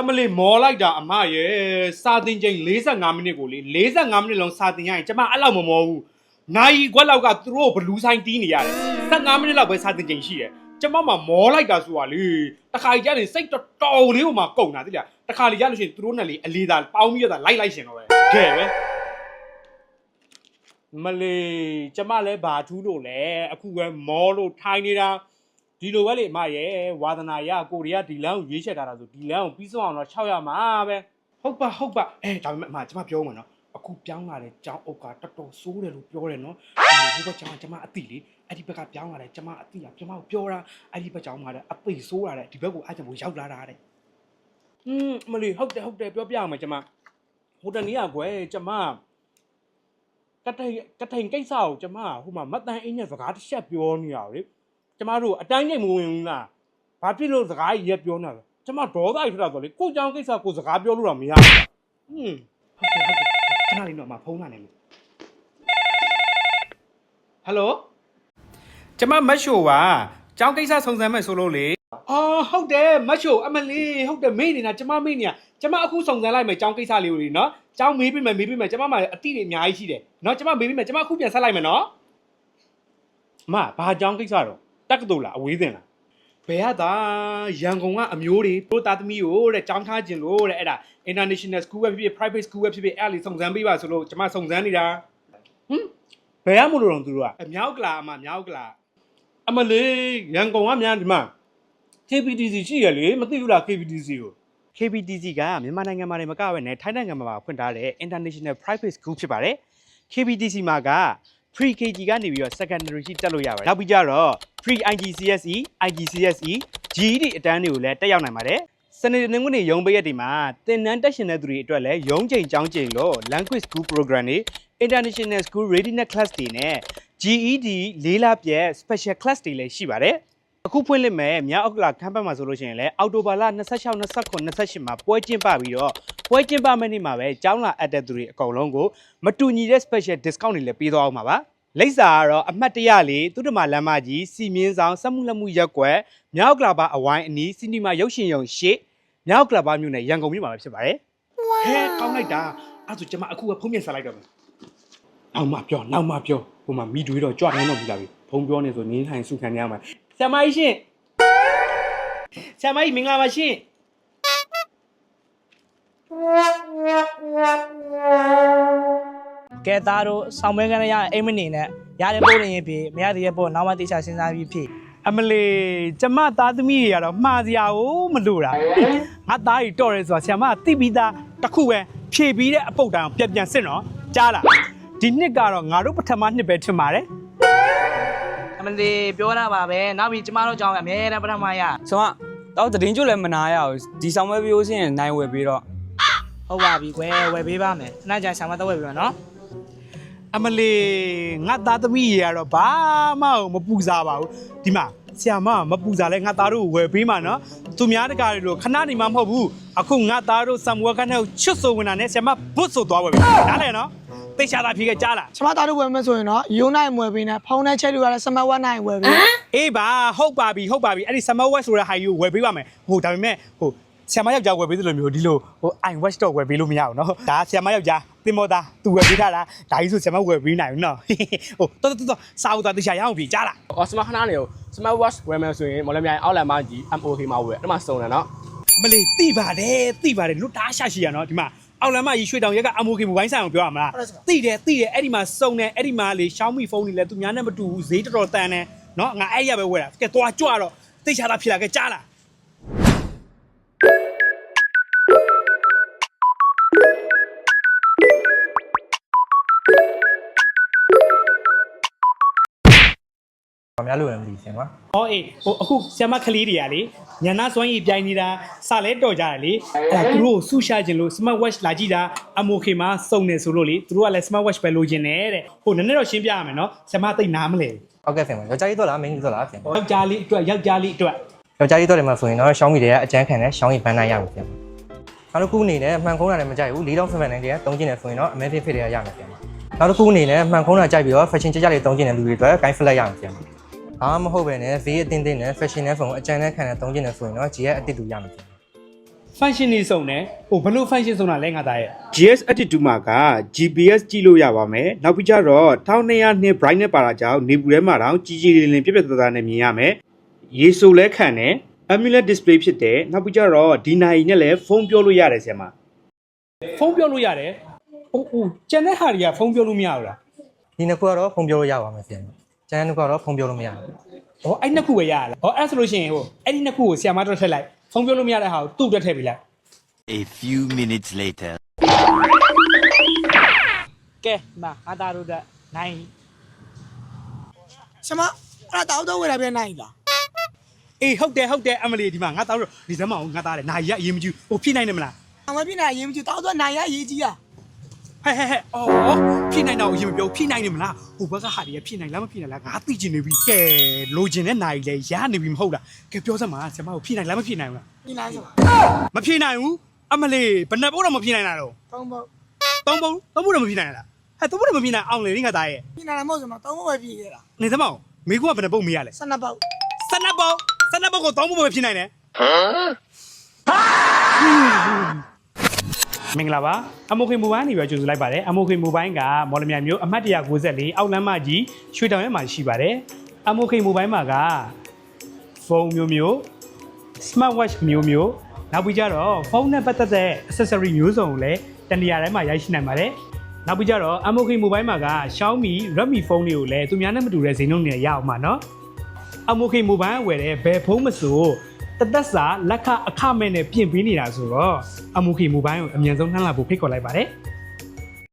အမလေးမော်လိုက်တာအမရဲ့စာတင်ချိန်45မိနစ်ကိုလေ45မိနစ်လုံးစာတင်ရရင်ကျမအဲ့လောက်မမောဘူးနိုင်ခွက်လောက်ကသူတို့ဘလူးဆိုင်တီးနေရတယ်15မိနစ်လောက်ပဲစာတင်ချိန်ရှိတယ်ကျမမှမောလိုက်တာဆိုတာလေတခါကြီးကျရင်စိတ်တော်တော်လေးဟိုမှာကုန်တာတိလားတခါလေရလို့ရှိရင်သူတို့နဲ့လေအလေးသာပေါင်းပြီးတော့လိုက်လိုက်ရှင်တော့ပဲကဲပဲမလေးကျမလည်းဘာထူးလို့လဲအခုပဲမောလို့ထိုင်နေတာ ဒီလိုပဲလေအမရဲ့ဝါသနာရကိုရီးယားဒီလမ်းကိုရွေးချက်ထားတာဆိုဒီလမ်းကိုပြီးဆုံးအောင်တော့6ရမှာပဲဟုတ်ပါဟုတ်ပါအဲဒါပေမဲ့အမကျမပြောမှာနော်အခုပြောင်းလာတဲ့ကျောင်းအုပ်ကတော်တော်ဆိုးတယ်လို့ပြောတယ်နော်ဒီဘက်ကျောင်းကကျမအတိလေအဲ့ဒီဘက်ကပြောင်းလာတယ်ကျမအတိကကျမကိုပြောတာအဲ့ဒီဘက်ကျောင်းမှာတဲ့အသိဆိုးလာတယ်ဒီဘက်ကိုအဲ့ကျမကိုရောက်လာတာတဲ့อืมအမလီဟုတ်တယ်ဟုတ်တယ်ပြောပြအောင်မယ်ကျမဟိုတနေ့ကကွယ်ကျမကတိုင်ကတိုင်ကိစ္စကိုကျမဟိုမှာမတ်တန်အင်းနဲ့စကားတစ်ချက်ပြောနေရလေ ကျမတို့အတိုင်းချိန်မဝင်ဘူးလားဘာဖြစ်လို့စကားကြီးရက်ပြောနေလဲကျမဒေါသကြီးထွက်တာဆိုလေကိုကြောင်ကိစ္စကိုစကားပြောလို့တော့မရဘူးอืมဟုတ်တယ်ဟုတ်တယ်ခဏလေးတော့အမဖုန်းလာနေလို့ဟယ်လိုကျမမတ်ရှိုပါကျောင်းကိစ္စစုံစမ်းမဲ့ဆိုလို့လေအော်ဟုတ်တယ်မတ်ရှိုအမလေးဟုတ်တယ်မေ့နေတာကျမမေ့နေတာကျမအခုစုံစမ်းလိုက်မယ်ကျောင်းကိစ္စလေးကိုလေနော်ကျောင်းမေးပြမယ်မေးပြမယ်ကျမမှအတိတွေအများကြီးရှိတယ်နော်ကျမမေးပြမယ်ကျမအခုပြန်ဆက်လိုက်မယ်နော်အမဘာကျောင်းကိစ္စတော့ တက္ကသိုလ်လားအဝေးသင်လားဘယ်ရတာရန်ကုန်ကအမျိုးတွေတို့သားသမီးကိုတဲ့ကျောင်းထားခြင်းလို့တဲ့အဲ့ဒါ international school ပဲဖြစ်ဖြစ် private school ပဲဖြစ်ဖြစ်အဲ့ဒါလေးစုံစမ်းပေးပါဆိုလို့ကျမစုံစမ်းနေတာဟမ်ဘယ်ရမလို့တော့သူတို့ကအမြောက်ကလာအမမြောက်ကလာအမလေးရန်ကုန်ကမြန်ဒီမှာ KPTC ရှိရလေမသိဘူးလား KPTC ကို KPTC ကမြန်မာနိုင်ငံမှာလည်းမကဘဲနဲ့ထိုင်းနိုင်ငံမှာပါဖွင့်ထားတဲ့ International Private School ဖြစ်ပါတယ် KPTC မှာက Pre KG ကနေပြီးတော့ Secondary ရှိတက်လို့ရပါတယ်နောက်ပြီးကြတော့ Pre IGCSE IGCSE GED အတန်းတွေကိုလည်းတက်ရောက်နိုင်ပါတယ်စနေနေ့ငွေရုံးပိတ်ရက်တွေမှာသင်တန်းတက်ရှင်တဲ့သူတွေအတွက်လည်းရုံးချိန်ကျောင်းချိန်လို့ Language School Program တွေ International School Readiness Class တွေနဲ့ GED လေးလပြည့် Special Class တွေလည်းရှိပါတယ် အခုဖွင့်လှစ်မဲ့မြောက်အောက်ကလာခန်းပတ်မှာဆိုလို့ရှိရင်လည်းအော်တိုဘာလ26 29 28မှာပွဲကျင်းပပြီးတော့ပွဲကျင်းပမဲ့နေ့မှာပဲကျောင်းလာအပ်တဲ့သူတွေအကုန်လုံးကိုမတူညီတဲ့ special discount တွေလည်းပေးသွားအောင်ပါပါလိပ်စာကတော့အမှတ်တရလေးသူတမလမ်းမကြီးစီမင်းဆောင်စက်မှုလက်မှုရက်ကွက်မြောက်ကလာပါအဝိုင်းအနီးစီနီမာရုပ်ရှင်ရုံရှေ့မြောက်ကလာပါမြို့နယ်ရန်ကုန်မြို့မှာပဲဖြစ်ပါတယ်ဟဲကောင်းလိုက်တာအဲ့ဆိုကျွန်မအခုကဖုန်းပြန်ဆက်လိုက်တော့မယ်နောက်မှပြောနောက်မှပြောဟိုမှာမိတွေးတော့ကြွနေတော့ပြီလားပြီဖုံပြောနေဆိုနင်းထိုင်စုခံနေရမှာ ဆရာမကြီးရှင်ဆရာမကြီးမင်္ဂလာပါရှင်ကဲသားတို့ဆောင်းမဲကနေရအိမ်မနေနဲ့ရတဲ့ပို့နေရင်ဖြစ်မရတဲ့ပို့နောက်မှတေချာစဉ်းစားပြီးဖြစ်အမလေးကျမသားသမီးတွေကတော့မှားစရာကိုမလိုတာငါသားကြီးတော့ရဲဆိုတာဆရာမကသိပြီးသားတစ်ခုပဲဖြည့်ပြီးတဲ့အပုတ်တန်ပြန်ပြန်စစ်နော်ကြားလားဒီနှစ်ကတော့ငါတို့ပထမနှစ်ပဲထင်ပါတယ်အ မလေးပြောတာပါပဲနောက်ပြီးကျမတို့ကြောင်းကအများနဲ့ပထမရဆိုတော့တော့တရင်ကျွတ်လည်းမနာရဘူးဒီဆောင်မဲပြောစင်းနိုင်ဝယ်ပြီးတော့ဟုတ်ပါပြီကွယ်ဝယ်ပေးပါမယ်ခဏကြာဆောင်းမတော့ဝယ်ပေးပါနော်အမလေးငါသားသမီးတွေကတော့ဘာမှမပူစားပါဘူးဒီမှာ ဆရာမကမပူစားလဲငါသားတို့ကိုဝယ်ပေးမှာနော်သူများတကာတွေလို့ခဏနေမှမဟုတ်ဘူးအခုငါသားတို့ဆမ်ဝဲခန်းထဲကိုချွတ်ဆိုဝင်တာနဲ့ဆရာမဘွတ်ဆိုသွားဝယ်ပေးနားလဲနော်သိချတာဖြေခဲ့ကြားလားကျမသားတို့ဝယ်မယ်ဆိုရင်တော့ရိုးနိုင်မွယ်ပေးနဲ့ဖုန်းနဲ့ချက်လို့ရတဲ့စမတ်ဝက်နိုင်ဝယ်ပေးအေးပါဟုတ်ပါပြီဟုတ်ပါပြီအဲ့ဒီဆမ်ဝဲဆိုတဲ့ဟာကြီးကိုဝယ်ပေးပါမယ်ဟိုဒါပေမဲ့ဟို ဆရာမယောက်ျားဝယ်ပေးသလိုမျိုးဒီလိုဟို i watch တော့ဝယ်ပေးလို့မရဘူးနော်ဒါဆရာမယောက်ျားတင်မောသားသူဝယ်ပေးထားတာဒါကြီးဆိုဆရာမဝယ်ပေးနိုင်ဘူးနော်ဟိုတော်တော်တော်စာအုပ်သားတခြားရအောင်ပြီကြားလားအော်စမခဏနေကို smart watch ဝယ်မယ်ဆိုရင်မော်လမြိုင်အောက်လန်မကြီး MOK မှာဝယ်အဲ့မှာစုံတယ်နော်အမလေးတိပါတယ်တိပါတယ်လွတ်တားရှာရှိရနော်ဒီမှာအောက်လမ်းမကြီးရွှေတောင်ရက်ကအမိုကေမိုဘိုင်းဆိုင်အောင်ပြောရမလားတိတယ်တိတယ်အဲ့ဒီမှာစုံတယ်အဲ့ဒီမှာလေ Xiaomi ဖုန်းတွေလည်းသူများနဲ့မတူဘူးဈေးတော်တော်တန်တယ်နော်ငါအဲ့ရပဲဝယ်တာကဲသွားကြွတော့တိတ်ချတာဖြစ်လာကဲကြားလား။ ဘာများလို့လဲမသိဘူးရှင်ကွာဟောအေးဟိုအခုဆ iam ခလေးတွေကလေညနာစွမ်းရည်ပြိုင်နေတာစလဲတော်ကြတယ်လေအဲ့ဒါသူတို့ကိုဆူရှာခြင်းလို့ smart watch လာကြည့်တာအမိုကေမှာစုံနေဆိုလို့လေသူတို့ကလည်း smart watch ပဲလိုချင်တယ်တဲ့ဟိုနည်းနည်းတော့ရှင်းပြရမယ်နော်ဆ iam သိနားမလဲ။ဟုတ်ကဲ့ရှင်ကွာ။ယောက်ျားကြီးတော့လားမိန်းကလေးတော့လားရှင်ယောက်ျားလေးအတွက်ယောက်ျားလေးအတွက်။ယောက်ျားကြီးတော့တယ်မှာဆိုရင်တော့ Xiaomi တွေကအကျန်းခံတဲ့ Xiaomi ဘန်နိုင်ရမယ်ရှင်။နောက်တစ်ခုအနေနဲ့မှန်ခုံးတာလည်းမကြိုက်ဘူး4000 7နိုင်တွေကတုံးကျင်တယ်ဆိုရင်တော့ Amazfit ဖြစ်တွေကရမယ်ရှင်။နောက်တစ်ခုအနေနဲ့မှန်ခုံးတာကြိုက်ပြီးတော့ fashion ကြကြလေးတုံးကျင်တဲ့လူတွေအတွက် Guide Flat ရမယ်ရှင်။ အားမဟုတ်ပဲနဲ့ V အတင်းတင်းနဲ့ fashion နဲ့ဖုန်းအကျန်းနဲ့ခံတဲ့တုံးကျင်တယ်ဆိုရင်တော့ G ရဲ့အတစ်တူရမယ်ရှင် function နေစုံတယ်ဟိုဘလို့ function စုံတာလဲငါသားရဲ့ GS Attitude မှာက GPS ကြည့်လို့ရပါမယ်နောက်ပြီးကြတော့1200နှစ် brightness ပါတာကြောင့်နေပူထဲမှာတောင်ကြီးကြီးလင်းလင်းပြက်ပြက်သားသားနဲ့မြင်ရမယ်ရေဆိုလဲခံတယ် AMOLED display ဖြစ်တယ်နောက်ပြီးကြတော့ဒီနိုင်နဲ့လည်းဖုန်းပြောလို့ရတယ်ဆရာမဖုန်းပြောလို့ရတယ်ဟိုဟိုကျန်တဲ့ဟာတွေကဖုန်းပြောလို့မရဘူးလားဒီနှစ်ခုကတော့ဖုံပြောလို့ရပါမယ်ဆရာ ကျန်တဲ့နှစ်ခုကတော့ဖုံပြောလို့မရဘူးဟောအဲ့နှစ်ခုပဲရရလားဟောအဲ့ဆိုလို့ရှိရင်ဟိုအဲ့ဒီနှစ်ခုကိုဆရာမတော့ထည့်လိုက်ဖုန်းပြောလို့မရတဲ့ဟာကိုသူ့အတွက်ထည့်ပေးလိုက် A few minutes later. ကဲဒီမှာငါသားတို့တက်နိုင်ဆမအဲ့ဒါတောက်တော့ဝယ်တာပြန်နိုင်လားအေးဟုတ်တယ်ဟုတ်တယ်အမလီဒီမှာငါသားတို့ဒီစမ်းမအောင်ငါသားတယ်နာရီကအရင်မကြည့်ဟိုဖြည့်နိုင်တယ်မလားအမပြင်းနေအရင်မကြည့်တောက်တော့နိုင်ရရေးကြီးอ่ะ ဟဲ့ဟဲ့ဟဲ့အော်ဖြည့်နိုင်တော့အရင်မပြောဖြည့်နိုင်တယ်မလားဟိုဘက်ကဟာတွေကဖြည့်နိုင်လားမဖြည့်နိုင်လားငါသိချင်နေပြီကဲလိုချင်တဲ့နာရီလဲရနေပြီမဟုတ်လားကဲပြောစမ်းပါဆရာမကိုဖြည့်နိုင်လားမဖြည့်နိုင်ဘူးလားပြင်းလိုက်စမမဖြည့်နိုင်ဘူးအမလီဘယ်နှပုတ်တော့မဖြည့်နိုင်တာတော့သုံးပုတ်သုံးပုတ်သုံးပုတ်တော့မဖြည့်နိုင်လားဟဲ့သုံးပုတ်တော့မဖြည့်နိုင်အောင်လေငါသားရဲ့ပြင်းနေမှာမဟုတ်စမသုံးပုတ်ပဲပြည့်ခဲ့တာနေသမအောင်မိကူကဘယ်နှပုတ်မေးရလဲဆနပုတ်စနပ်ပုတ်စနပ်ပုတ်ကိုသုံးပုတ်ပဲဖြည့်နိုင်တယ်မ င်္ဂလာပါအမိုခေမိုဘိုင်းနေပြီးကြိုဆိုလိုက်ပါတယ်အမိုခေမိုဘိုင်းကမော်လမြိုင်မြို့အမှတ်194အောက်လမ်းမကြီးရွှေတောင်ရဲမှာရှိပါတယ်အမိုခေမိုဘိုင်းမှာကဖုန်းမျိုးမျိုး smart watch မျိုးမျိုးနောက်ပြီးကြတော့ဖုန်းနဲ့ပတ်သက်တဲ့ accessory မျိုးစုံကိုလည်းတနေရာတိုင်းမှာရရှိနိုင်ပါတယ်နောက်ပြီးကြတော့ MOK Mobile မှာက Xiaomi Redmi ဖုန်းတွေကိုလည်းသူများနဲ့မတူတဲ့ဈေးနှုန်းတွေရအောင်ပါနော် MOK Mobile ဝယ်တဲ့ဘယ်ဖုန်းမဆို တသက်စာလက်ခအခမဲ့နဲ့ပြင်ပေးနေတာဆိုတော့ MOK Mobile ကိုအမြန်ဆုံးနှမ်းလာဖို့ဖိတ်ခေါ်လိုက်ပါတယ်